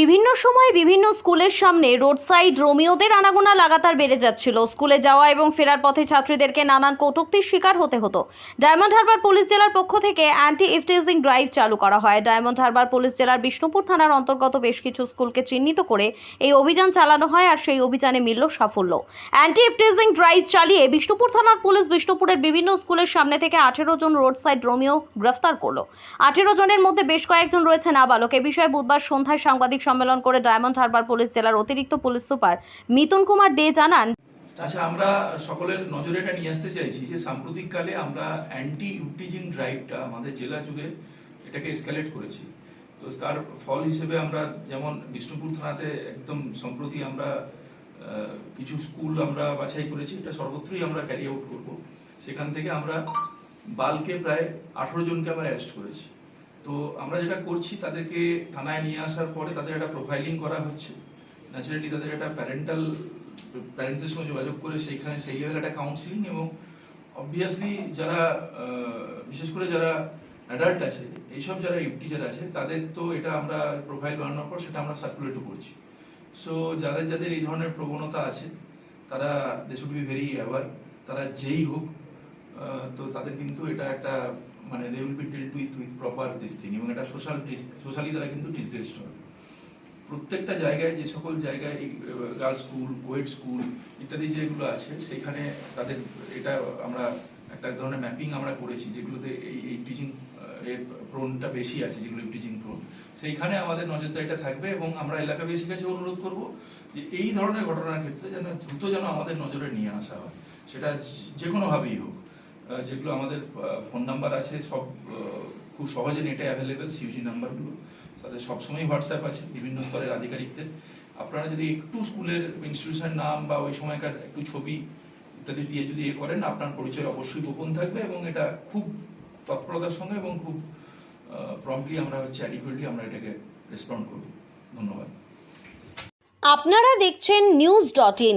বিভিন্ন সময়ে বিভিন্ন স্কুলের সামনে রোড সাইড রোমিওদের আনাগোনা লাগাতার বেড়ে যাচ্ছিল। স্কুলে যাওয়া এবং ফেরার পথে ছাত্রীদেরকে নানান কটূক্তির শিকার হতে হতো। ডায়মন্ড হারবার পুলিশ জেলার পক্ষ থেকে অ্যান্টি ইফটিজিং ড্রাইভ চালু করা হয়। ডায়মন্ড হারবার পুলিশ জেলার বিষ্ণুপুর থানার অন্তর্গত বেশ কিছু স্কুলকে চিহ্নিত করে এই অভিযান চালানো হয় আর সেই অভিযানে মিলল সাফল্য। অ্যান্টি ইফটিজিং ড্রাইভ চালিয়ে বিষ্ণুপুর থানার পুলিশ বিষ্ণুপুরের বিভিন্ন স্কুলের সামনে থেকে আঠেরো জন রোড সাইড রোমিও গ্রেফতার করল। আঠেরো জনের মধ্যে বেশ কয়েকজন রয়েছে নাবালক এ বিষয়ে বুধবার সন্ধ্যায় সাংবাদিক সম্মেলন করে ডায়মন্ড হারবার পুলিশ জেলার অতিরিক্ত পুলিশ সুপার মিতুন কুমার দে জানান আচ্ছা আমরা সকলের নজরে এটা নিয়ে আসতে চাইছি যে সাম্প্রতিককালে আমরা অ্যান্টি ইউটিজিং ড্রাইভটা আমাদের জেলা জুড়ে এটাকে এসকালেট করেছি। তো তার ফল হিসেবে আমরা যেমন বিষ্ণুপুর থানাতে একদম সম্প্রতি আমরা কিছু স্কুল আমরা বাছাই করেছি, এটা সর্বত্রই আমরা ক্যারি আউট করব। সেখান থেকে আমরা বালকে প্রায় আঠেরো জনকে আমরা অ্যারেস্ট করেছি। তো আমরা যেটা করছি, তাদেরকে থানায় নিয়ে আসার পরে তাদের একটা প্রোফাইলিং করা হচ্ছে। ন্যাচারালি তাদের একটা প্যারেন্টাল প্যারেন্টসদের সঙ্গে যোগাযোগ করে সেইখানে সেই লেভেল একটা কাউন্সিলিং এবং অবভিয়াসলি যারা বিশেষ করে যারা অ্যাডাল্ট আছে, এইসব যারা টিচার আছে, তাদের তো এটা আমরা প্রোফাইল বানানোর পর সেটা আমরা সার্কুলেটও করছি। সো যাদের যাদের এই ধরনের প্রবণতা আছে, তারা they should be very aware তারা যেই হোক তো তাদের কিন্তু এটা একটা মানে they will be dealt with with proper this thing এবং এটা সোশ্যাল সোশ্যালি তারা কিন্তু ডিসগ্রেসড হবে। প্রত্যেকটা জায়গায়, যে সকল জায়গায় গার্লস স্কুল কোয়েড স্কুল ইত্যাদি যেগুলো আছে, সেখানে তাদের এটা আমরা একটা ধরনের ম্যাপিং আমরা করেছি, যেগুলোতে এই এই টিচিং এর প্রোনটা বেশি আছে, যেগুলো টিচিং প্রোন সেইখানে আমাদের নজরদারিটা থাকবে এবং আমরা এলাকাবাসীর কাছে অনুরোধ করব যে এই ধরনের ঘটনার ক্ষেত্রে যেন দ্রুত যেন আমাদের নজরে নিয়ে আসা হয়। সেটা যে- কোনোভাবেই হোক। যেগুলো আমাদের ফোন নাম্বার আছে, সব খুব সহজে নেটে অ্যাভেলেবেল সিউজি নাম্বারগুলো। তাদের সবসময় হোয়াটসঅ্যাপ আছে, বিভিন্ন স্তরের আধিকারিকদের। আপনারা যদি একটু স্কুলের ইনস্টিটিউশন নাম বা ওই সময়কার একটু ছবি ইত্যাদি দিয়ে যদি এ করেন, আপনার পরিচয় অবশ্যই গোপন থাকবে এবং এটা খুব তৎপরতার সঙ্গে এবং খুব প্রম্পটলি আমরা হচ্ছে অ্যাডিকুয়েটলি আমরা এটাকে রেসপন্ড করব। ধন্যবাদ। আপনারা দেখছেন নিউজ ডট ইন